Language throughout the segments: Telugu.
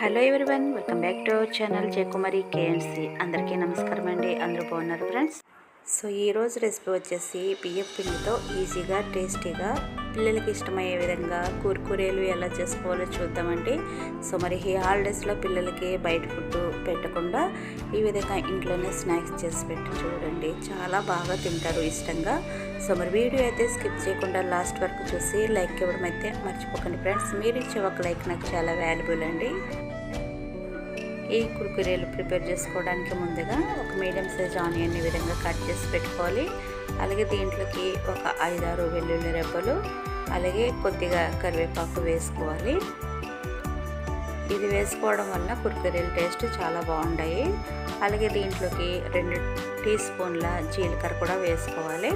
Hello everyone welcome back to our channel Jayakumari KNC అందరికీ నమస్కారం అండి. అందరూ బాగున్నారు ఫ్రెండ్స్? సో ఈరోజు రెసిపీ వచ్చేసి బియ్యం పిండితో ఈజీగా టేస్టీగా పిల్లలకి ఇష్టమయ్యే విధంగా కూరకూరేలు ఎలా చేసుకోవాలో చూద్దామండి. సో మరి ఈ హాలిడేస్లో పిల్లలకి బయట ఫుడ్ పెట్టకుండా ఈ విధంగా ఇంట్లోనే స్నాక్స్ చేసి పెట్టి చూడండి. చాలా బాగా తింటారు ఇష్టంగా. సో మరి వీడియో అయితే స్కిప్ చేయకుండా లాస్ట్ వరకు చూసి లైక్ ఇవ్వడం అయితే మర్చిపోకండి ఫ్రెండ్స్. మీరు ఇచ్చే ఒక లైక్ నాకు చాలా వాల్యుబుల్ అండి. ఈ కుర్కురేలు ప్రిపేర్ చేసుకోవడానికి ముందుగా ఒక మీడియం సైజ్ ఆనియన్ ఈ విధంగా కట్ చేసి పెట్టుకోవాలి. అలాగే దీంట్లోకి ఒక ఐదారు వెల్లుల్లి రెబ్బలు అలాగే కొద్దిగా కరివేపాకు వేసుకోవాలి. ఇది వేసుకోవడం వల్ల కుర్కురేలు టేస్ట్ చాలా బాగుంటాయి. అలాగే దీంట్లోకి రెండు టీ స్పూన్ల జీలకర్ర కూడా వేసుకోవాలి.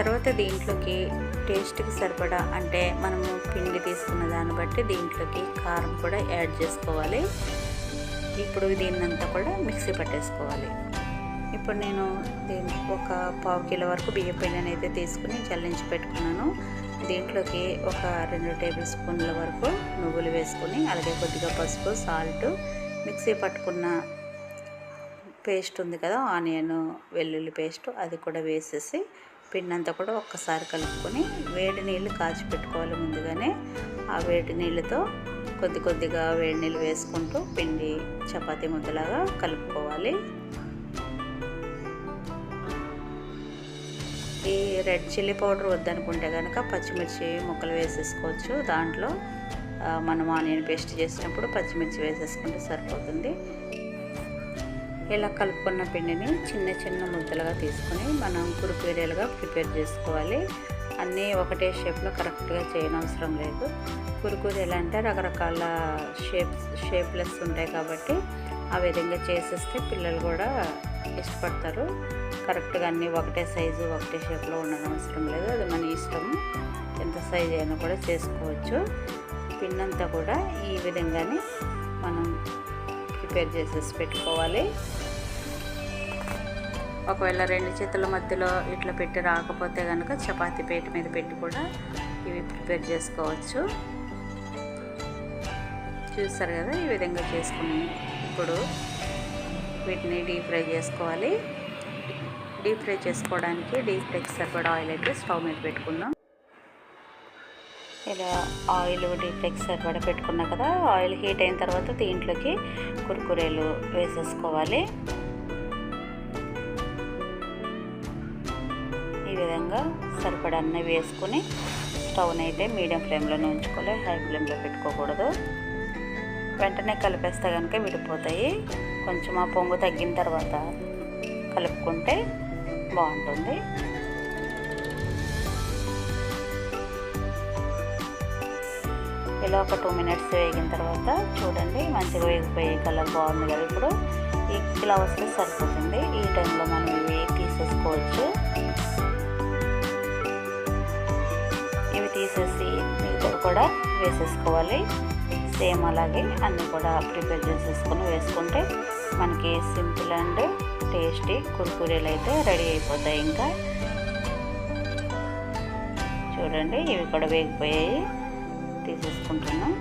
తర్వాత దీంట్లోకి టేస్ట్కి సరిపడా అంటే మనము పిండి తీసుకున్న దాన్ని బట్టి దీంట్లోకి కారం కూడా యాడ్ చేసుకోవాలి. ఇప్పుడు దీన్నంతా కూడా మిక్సీ పట్టేసుకోవాలి. ఇప్పుడు నేను దీని ఒక పావు కిలో వరకు బియ్య పిండిని అయితే తీసుకుని చల్లించి పెట్టుకున్నాను. దీంట్లోకి ఒక రెండు టేబుల్ స్పూన్ల వరకు నువ్వులు వేసుకొని అలాగే కొద్దిగా పసుపు సాల్ట్ మిక్సీ పట్టుకున్న పేస్ట్ ఉంది కదా ఆనియన్ వెల్లుల్లి పేస్ట్ అది కూడా వేసేసి పిండి అంతా కూడా ఒక్కసారి కలుపుకొని వేడి నీళ్ళు కాచి పెట్టుకోవాలి ముందుగానే. ఆ వేడి నీళ్ళతో కొద్ది కొద్దిగా వేడి నీళ్ళు వేసుకుంటూ పిండి చపాతీ ముద్దలాగా కలుపుకోవాలి. ఈ రెడ్ చిల్లీ పౌడర్ వద్దనుకుంటే కనుక పచ్చిమిర్చి ముక్కలు వేసేసుకోవచ్చు. దాంట్లో మనం ఆనియన్ పేస్ట్ చేసినప్పుడు పచ్చిమిర్చి వేసేసుకుంటే సరిపోతుంది. ఇలా కలుపుకున్న పిండిని చిన్న చిన్న ముద్దలుగా తీసుకొని మనం కురుకురేలుగా ప్రిపేర్ చేసుకోవాలి. అన్నీ ఒకటే షేప్లో కరెక్ట్గా చేయనవసరం లేదు. కురుకూరేలు అంటే రకరకాల షేప్స్ షేప్లెస్ ఉంటాయి కాబట్టి ఆ విధంగా చేసేస్తే పిల్లలు కూడా ఇష్టపడతారు. కరెక్ట్గా అన్నీ ఒకటే సైజు ఒకటే షేప్లో ఉండడం అవసరం లేదు. అది మన ఇష్టం. ఎంత సైజు అయినా కూడా చేసుకోవచ్చు. పిన్నంతా కూడా ఈ విధంగానే మనం ప్రిపేర్ చేసేసి పెట్టుకోవాలి. ఒకవేళ రెండు చేతుల మధ్యలో ఇట్లా పెట్టి రాకపోతే కనుక చపాతీ పేట మీద పెట్టి కూడా ఇవి ప్రిపేర్ చేసుకోవచ్చు. చూస్తారు కదా ఈ విధంగా చేసుకుని ఇప్పుడు వీటిని డీప్ ఫ్రై చేసుకోవాలి. డీప్ ఫ్రై చేసుకోవడానికి డీప్ ఫ్రై సరిపడా ఆయిల్ అయితే స్టవ్ మీద పెట్టుకుందాం. ఇలా ఆయిల్ డీప్లెక్స్ సరిపడా పెట్టుకున్నా కదా ఆయిల్ హీట్ అయిన తర్వాత దీంట్లోకి కుర్కురేలు వేసేసుకోవాలి. ఈ విధంగా సరిపడా అన్నీ వేసుకుని స్టవ్ని అయితే మీడియం ఫ్లేమ్లోనే ఉంచుకోవాలి హై ఫ్లేమ్లో పెట్టుకోకూడదు. వెంటనే కలిపేస్తే కనుక విడిపోతాయి. కొంచెం ఆ పొంగు తగ్గిన తర్వాత కలుపుకుంటే బాగుంటుంది. ఇలా ఒక టూ మినిట్స్ వేగిన తర్వాత చూడండి మంచిగా వేగిపోయి కలర్ బాగుంది కదా ఇప్పుడు. ఈ ఇలా సరిపోతుంది. ఈ టైంలో మనం ఇవి తీసేసుకోవచ్చు. ఇవి తీసేసి మిగతా కూడా వేసేసుకోవాలి. సేమ్ అలాగే అన్నీ కూడా ప్రిపేర్ చేసేసుకొని వేసుకుంటే మనకి సింపుల్ అండ్ టేస్టీ కుర్కురేలు అయితే రెడీ అయిపోతాయి ఇంకా. చూడండి ఇవి కూడా వేగిపోయాయి. తీసేసుకుంటున్నాం.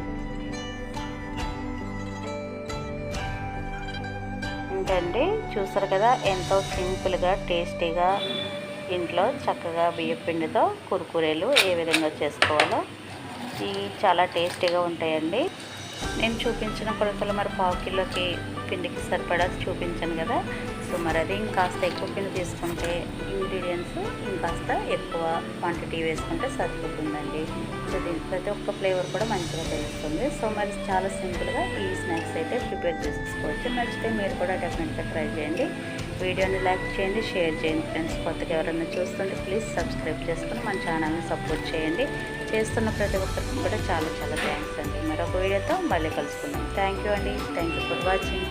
ఏంటండి చూసారు కదా ఎంతో సింపుల్గా టేస్టీగా ఇంట్లో చక్కగా బియ్యపిండితో కురుకురేలు ఏ విధంగా చేసుకోవాలో ఇవి చాలా టేస్టీగా ఉంటాయండి. నేను చూపించిన కొలతలు మరి పావు కిలోకి పిండికి సరిపడా చూపించాను కదా సో మరి అది ఇంకాస్త ఎక్కువ కింద తీసుకుంటే ఇంగ్రీడియంట్స్ ఇంకాస్త ఎక్కువ క్వాంటిటీ వేసుకుంటే సరిపోతుందండి. సో దీని ప్రతి ఒక్క ఫ్లేవర్ కూడా మంచిగా తెలుస్తుంది. సో మరి చాలా సింపుల్గా ఈ స్నాక్స్ అయితే ప్రిపేర్ చేసుకోవచ్చు. నచ్చితే మీరు కూడా డెఫినెట్గా ట్రై చేయండి. వీడియోని లైక్ చేయండి షేర్ చేయండి ఫ్రెండ్స్ కొత్తగా ఎవరైనా చూస్తుంటే ప్లీజ్ సబ్స్క్రైబ్ చేసుకుని మన ఛానల్ని సపోర్ట్ చేయండి. చేస్తున్న ప్రతి ఒక్కరికి కూడా చాలా చాలా థ్యాంక్స్ అండి. మరొక వీడియోతో మళ్ళీ కలుసుకుందాం. థ్యాంక్ యూ అండి. Thank you for watching